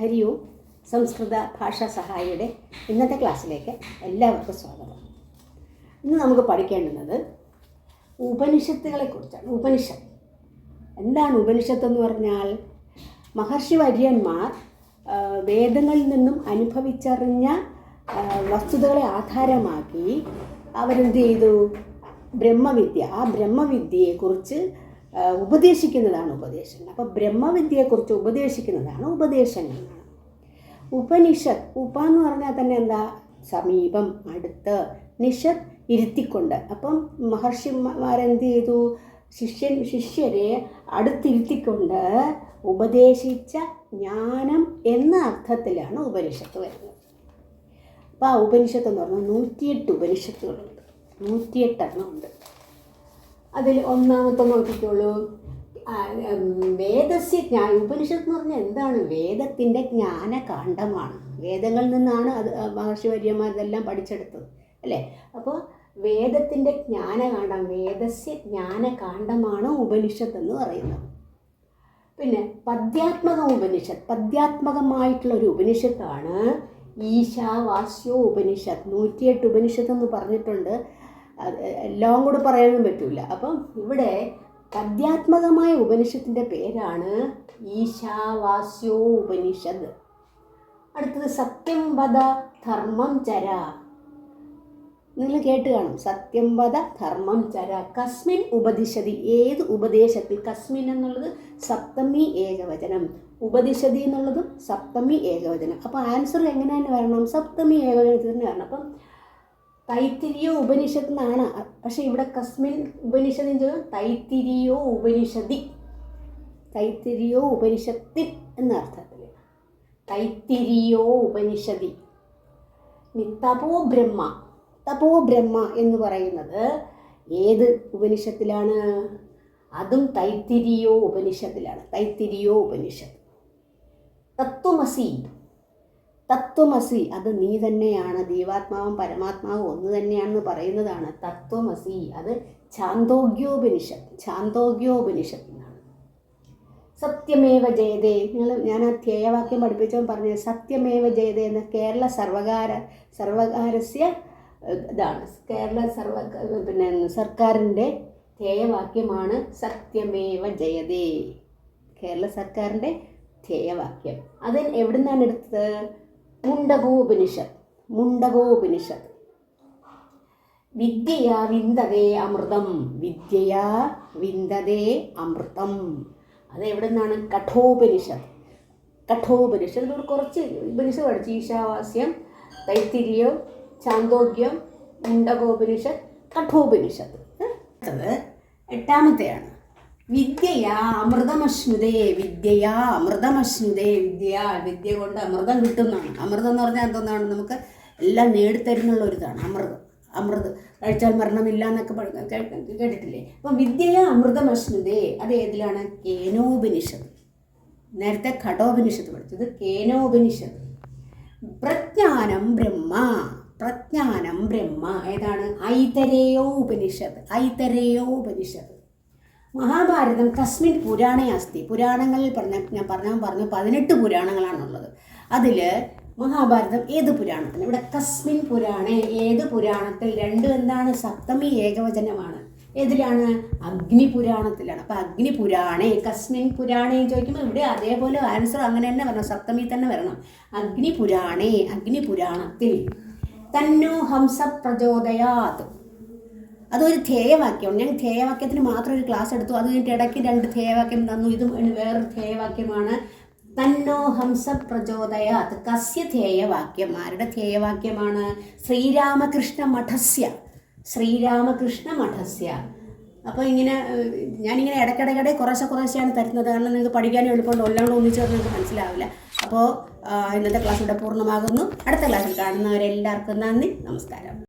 ഹരി ഓം സംസ്കൃത ഭാഷാ സഹായിയുടെ ഇന്നത്തെ ക്ലാസ്സിലേക്ക് എല്ലാവർക്കും സ്വാഗതം. ഇന്ന് നമുക്ക് പഠിക്കേണ്ടുന്നത് ഉപനിഷത്തുകളെ കുറിച്ചാണ്. ഉപനിഷത്ത്. എന്താണ് ഉപനിഷത്ത് എന്ന് പറഞ്ഞാൽ? മഹർഷി വര്യന്മാർ വേദങ്ങളിൽ നിന്നും അനുഭവിച്ചറിഞ്ഞ വസ്തുതകളെ ആധാരമാക്കി അവരെന്ത് ചെയ്തു? ബ്രഹ്മവിദ്യ. ആ ബ്രഹ്മവിദ്യയെക്കുറിച്ച് ഉപദേശിക്കുന്നതാണ് ഉപദേശങ്ങൾ. അപ്പോൾ ബ്രഹ്മവിദ്യയെക്കുറിച്ച് ഉപദേശിക്കുന്നതാണ് ഉപദേശങ്ങൾ. ഉപനിഷത്ത് ഉപ എന്ന് പറഞ്ഞാൽ തന്നെ എന്താ? സമീപം അടുത്ത് നിഷത്ത് ഇരുത്തിക്കൊണ്ട്. അപ്പം മഹർഷിമാരെന്ത് ചെയ്തു? ശിഷ്യൻ ശിഷ്യരെ അടുത്തിരുത്തിക്കൊണ്ട് ഉപദേശിച്ച ജ്ഞാനം എന്ന അർത്ഥത്തിലാണ് ഉപനിഷത്ത് വരുന്നത്. അപ്പോൾ ആ ഉപനിഷത്ത് എന്ന് പറഞ്ഞാൽ നൂറ്റിയെട്ട് ഉപനിഷത്തുകളുണ്ട്. നൂറ്റിയെട്ടെണ്ണം ഉണ്ട്. അതിൽ ഒന്നാമത്തെ നോക്കിക്കോളൂ. വേദസ്യ ജ്ഞാ ഉപനിഷത്ത് എന്ന് പറഞ്ഞാൽ എന്താണ്? വേദത്തിന്റെ ജ്ഞാനകാണ്ഡമാണ് വേദങ്ങളിൽ നിന്നാണ് അത് മഹർഷി വര്യന്മാർ ഇതെല്ലാം പഠിച്ചെടുത്തത്. അല്ലേ? അപ്പോൾ വേദത്തിന്റെ ജ്ഞാനകാണ്ഡം വേദസ്യ ജ്ഞാനകാണ്ഡമാണ് ഉപനിഷത്ത് എന്ന് പറയുന്നത്. പിന്നെ പദ്യാത്മക ഉപനിഷത്ത് പദ്യാത്മകമായിട്ടുള്ള ഒരു ഉപനിഷത്താണ് ഈശാവാസ്യോ ഉപനിഷത്ത്. നൂറ്റിയെട്ട് ഉപനിഷത്ത് എന്ന് പറഞ്ഞിട്ടുണ്ട്. എല്ലാം കൂടെ പറയാനും പറ്റില്ല അപ്പം ഇവിടെ അധ്യാത്മകമായ ഉപനിഷത്തിന്റെ പേരാണ് ഈശാവാസ്യോ ഉപനിഷത് അടുത്തത് സത്യം വധ ധർമ്മം ചര. നിങ്ങൾ കേട്ട് കാണും. സത്യം വധ ധർമ്മം ചര. കസ്മിൻ ഉപദിശതി. ഏത് ഉപദേശത്തിൽ? കസ്മിൻ എന്നുള്ളത് സപ്തമി ഏകവചനം. ഉപദിശതി എന്നുള്ളതും സപ്തമി ഏകവചനം. അപ്പോൾ ആൻസർ എങ്ങനെ തന്നെ വരണം? സപ്തമി ഏകവചനത്തിൽ തന്നെ വരണം. അപ്പം തൈത്തിരിയോ ഉപനിഷത്ത് എന്നാണ്. പക്ഷേ ഇവിടെ കസ്മിൻ ഉപനിഷത്ത് തൈത്തിരിയോ ഉപനിഷതി. തൈത്തിരിയോ ഉപനിഷത്തിൽ എന്ന അർത്ഥത്തിൽ തൈത്തിരിയോ ഉപനിഷതി. തപോ ബ്രഹ്മ. തപോ ബ്രഹ്മ എന്ന് പറയുന്നത് ഏത് ഉപനിഷത്തിലാണ്? അതും തൈത്തിരിയോ ഉപനിഷത്തിലാണ്. തൈത്തിരിയോ ഉപനിഷത്ത്. തത്വമസി. തത്വമസി. അത് നീ തന്നെയാണ്. ദൈവാത്മാവും പരമാത്മാവും ഒന്ന് തന്നെയാണെന്ന് പറയുന്നതാണ് തത്വമസി. അത് ചാന്തോഗ്യോപനിഷത്ത് ചാന്തോഗ്യോപനിഷത്ത് എന്നാണ്. സത്യമേവ ജയതേ. നിങ്ങൾ ഞാൻ ആ ധ്യേയവാക്യം പഠിപ്പിച്ചവൻ പറഞ്ഞത് സത്യമേവ ജയതേ എന്ന കേരള സർവകാര സർവകാരസ്യ ഇതാണ്. കേരള സർവ പിന്നെ സർക്കാരിന്റെ ധ്യേയവാക്യമാണ് സത്യമേവ ജയതേ. കേരള സർക്കാരിന്റെ ധ്യേയവാക്യം. അതിൽ എവിടെ നിന്നാണ് എടുത്തത്? മുണ്ടകോപനിഷത്ത് മുണ്ടകോപനിഷത്ത് വിദ്യയാ വിന്ദതേ അമൃതം വിദ്യയാ വിന്ദതേ അമൃതം. അത് എവിടെ നിന്നാണ്? കഠോപനിഷത്ത് കഠോപനിഷത്ത് ഇവിടെ കുറച്ച് ഉപനിഷത്ത് പഠിച്ചു. ഈശാവാസ്യം തൈത്തിരിയം ചാന്തോഗ്യം മുണ്ടകോപനിഷത്ത് കഠോപനിഷത്ത്? അടുത്തത് എട്ടാമത്തെയാണ്. വിദ്യയാ അമൃതമശ്നുതേ വിദ്യയാ അമൃതമശ്നുതേ വിദ്യ വിദ്യ കൊണ്ട് അമൃതം കിട്ടുന്നതാണ്. അമൃതം എന്ന് പറഞ്ഞാൽ എന്തെന്നാണ്? നമുക്ക് എല്ലാം നേടിത്തരുന്നുള്ള ഒരു ഇതാണ് അമൃതം അമൃത്. കഴിച്ചാൽ മരണമില്ല എന്നൊക്കെ കേട്ടിട്ടില്ലേ? അപ്പം വിദ്യയാ അമൃതമശ്നുതേ അത് ഏതിലാണ്? കേനോപനിഷത്ത്. നേരത്തെ ഘടോപനിഷത്ത് പഠിച്ചത് കേനോപനിഷത്ത്. പ്രജ്ഞാനം ബ്രഹ്മ പ്രജ്ഞാനം ബ്രഹ്മ. ഏതാണ്? ഐതരേയോ ഉപനിഷത്ത് ഐതരേയോ ഉപനിഷത്ത് മഹാഭാരതം കസ്മിൻ പുരാണേ അസ്ഥി പുരാണങ്ങളിൽ പറഞ്ഞ ഞാൻ പറഞ്ഞ പറഞ്ഞു പതിനെട്ട് പുരാണങ്ങളാണുള്ളത്. അതിൽ മഹാഭാരതം ഏത് പുരാണത്തിന്? ഇവിടെ കസ്മിൻ പുരാണേ ഏത് പുരാണത്തിൽ രണ്ട് എന്താണ്? സപ്തമി ഏകവചനമാണ്. ഏതിലാണ്? അഗ്നി പുരാണത്തിലാണ്. അപ്പം അഗ്നി പുരാണേ കസ്മിൻ പുരാണേ ചോദിക്കുമ്പോൾ ഇവിടെ അതേപോലെ ആൻസർ അങ്ങനെ തന്നെ വരണം. സപ്തമി തന്നെ വരണം. അഗ്നി പുരാണേ അഗ്നി പുരാണത്തിൽ തന്നോ ഹംസ പ്രചോദയാത്. അതൊരു ധ്യേയവാക്യമാണ് ഞാൻ ധ്യേയവാക്യത്തിന് മാത്രം ഒരു ക്ലാസ് എടുത്തു. അത് കഴിഞ്ഞിട്ട് ഇടയ്ക്ക് രണ്ട് ധ്യേയവാക്യം തന്നു. ഇതും വേറൊരു ധ്യേയവാക്യമാണ് തന്നോ ഹംസ പ്രചോദയാത്. കസ്യ ധ്യേയവാക്യം ആരുടെ ധ്യേയവാക്യമാണ് ശ്രീരാമകൃഷ്ണ മഠസ്യ. ശ്രീരാമകൃഷ്ണ മഠസ്യ. അപ്പോൾ ഇങ്ങനെ ഞാനിങ്ങനെ ഇടയ്ക്കിടയ്ക്കിടെ കുറേശ്ശെ കുറേശ്ശെയാണ് തരുന്നത്. കാരണം നിങ്ങൾക്ക് പഠിക്കാനും എളുപ്പമുണ്ട്. ഒല്ലാണ്ട് ഒന്നിച്ച് നിങ്ങൾക്ക് മനസ്സിലാവില്ല. അപ്പോൾ ഇന്നത്തെ ക്ലാസ് ഇവിടെ പൂർണമാകുന്നു. അടുത്ത ക്ലാസ്സിൽ കാണുന്നവരെല്ലാവർക്കും നന്ദി. നമസ്കാരം.